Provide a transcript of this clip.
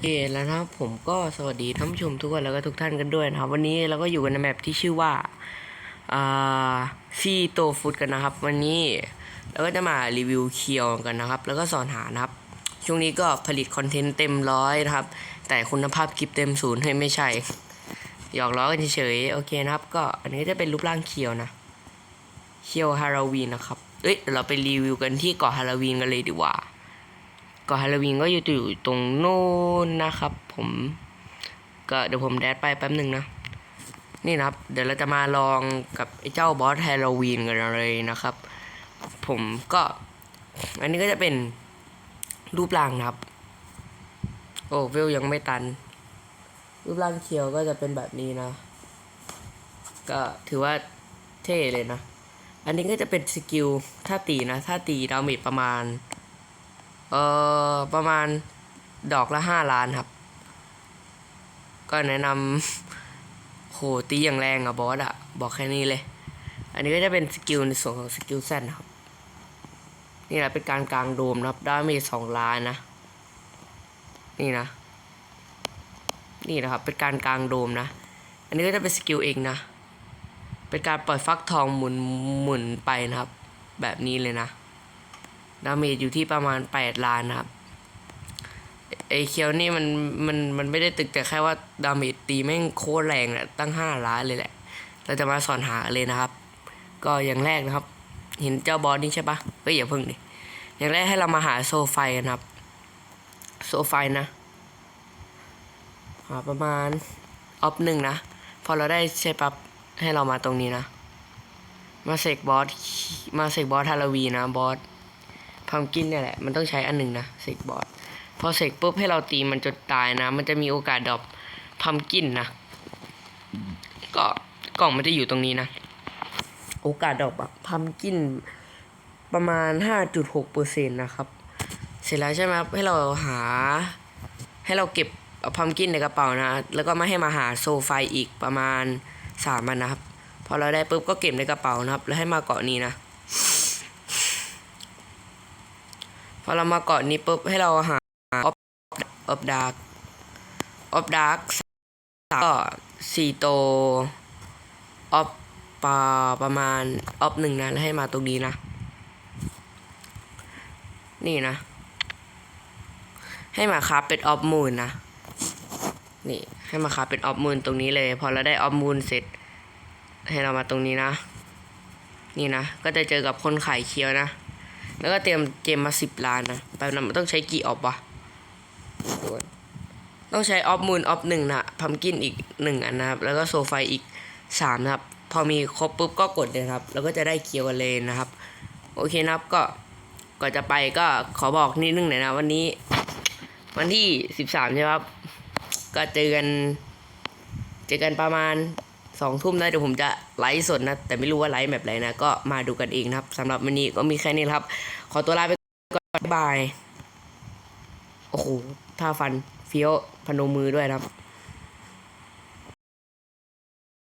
เคแล้วนะครับผมก็สวัสดีท่านผู้ชมทุกคนแล้วก็ทุกท่านกันด้วยนะครับ วันนี้เราก็อยู่กันในแมปที่ชื่อว่าอ่าซีโตฟูดกันนะครับ วันนี้เราก็จะมารีวิวเคียวกันนะครับ แล้วก็สอนหานะครับ ช่วงนี้ก็ผลิตคอนเทนต์เต็มร้อยนะครับ แต่คุณภาพคลิปเต็มศูนย์ให้ไม่ใช่ หยอกล้อกันเฉยๆโอเคนะครับ ก็อันนี้จะเป็นรูปร่างเคียวนะเคียวฮาโลวีนนะครับเอ้ยเราไปรีวิวกันที่เกาะฮาโลวีนกันเลยดีกว่า กาะฮาโลวีนก็อยู่อยู่ตรงโน้นนะครับ ผมก็เดี๋ยวผมแดดไปแป๊บหนึ่งนะนี่นะครับ เดี๋ยวเราจะมาลองกับไอ้เจ้าบอสฮาโลวีนกันเลยนะครับ ผมก็อันนี้ก็จะเป็นรูปร่างนะครับ โอ้เวลยังไม่ตัน รูปร่างเคียวก็จะเป็นแบบนี้นะ ก็ถือว่าเท่เลยนะ อันนี้ก็จะเป็นสกิลถ้าตีนะ ถ้าตีดาเมจประมาณ เอ่อประมาณดอกละห้าล้านครับ ก็แนะนำโหตีอย่างแรงอะบอสอะบอกแค่นี้เลย อันนี้ก็จะเป็นสกิลในส่วนของสกิลแซนครับ นี่แหละเป็นการกลางโดมนะครับไดาเมจสองล้านนะ นี่นะ นี่นะครับเป็นการกลางโดมนะ อันนี้ก็จะเป็นสกิลเองนะ เป็นการปล่อยฟักทองหมุนหมุนไปนะครับ แบบนี้เลยนะ ดาเมจอยู่ที่ประมาณแปดล้านนะครับไอเคียวนี่มันมันมันไม่ได้ตึกแต่แค่ว่าดาเมจตีแม่งโคตรแรงอะตั้งห้าล้านเลยแหละ เราจะมาสอนหาเลยนะครับ ก็อย่างแรกนะครับ เห็นเจ้าบอสนี่ใช่ปะก็อย่าเพิ่งดิอย่างแรกให้เรามาหาโซไฟกันครับ โซไฟนะหาประมาณออฟหนึ่งนะ พอเราได้ใช่ปั๊บให้เรามาตรงนี้นะ มาเสกบอสมาเสกบอสฮาโลวีนะบอส พัมกินเนี่ยแหละ มันต้องใช้อันหนึ่งนะเสกบอสพอเสกปุ๊บให้เราตีมันจนตายนะ มันจะมีโอกาสดรอปพัมกินนะ ก็กล่องมันจะอยู่ตรงนี้นะ โอกาสดรอปอะพัมกินประมาณห้าจุดหกเปอร์เซ็นต์นะครับ เสร็จแล้วใช่ไหมให้เราหา ให้เราเก็บพัมกินในกระเป๋านะ แล้วก็ไมาให้มาหาโซไฟอีกประมาณสามันนะครับ พอเราได้ปุ๊บก็เก็บในกระเป๋านะครับ แล้วให้มาเกาะนี้นะ พ อเรามาเกาะนี้ปุ๊บให้เราหาออฟออฟดาร์กออฟดาร์กก็สี่โตออฟปาประมาณออฟหนึ่งนะแล้วให้มาตรงนี้นะ นี่นะ ให้มาคาบเป็นออฟมูนนะนี่ให้มาคาบเป็นออฟมูนตรงนี้เลย พอเราได้ออฟมูนเสร็จ ให้เรามาตรงนี้นะ นี่นะ ก็จะเจอกับคนขายเคียวนะ แล้วก็เตรียมเกมมาสิบล้านนะแป๊บนั้นมันต้องใช้กี่ออฟวะต้องใช้ออฟมูนออฟหนึ่งนะพัมกินอีกหนึ่งอันนะครับ แล้วก็โซไฟอีกสามนะครับ พอมีครบปุ๊บก็กดเลยครับ แล้วก็จะได้เคียวกันเลยนะครับ โอเคนะครับก็ก่อนจะไปก็ขอบอกนิดนึงหน่อยนะ วันนี้ วันที่สิบสามใช่ไหมครับ ก็เจอกัน เจอกันประมาณ สองทุ่มนะเดี๋ยวผมจะไลฟ์สดนะ แต่ไม่รู้ว่าไลฟ์แบบไหนนะ ก็มาดูกันเองนะครับสำหรับวันนี้ก็มีแค่นี้ครับ ขอตัวลาไปก่อนบ๊ายบาย โอ้โหท่าฟันเฟี้ยวพนมมือด้วยครับ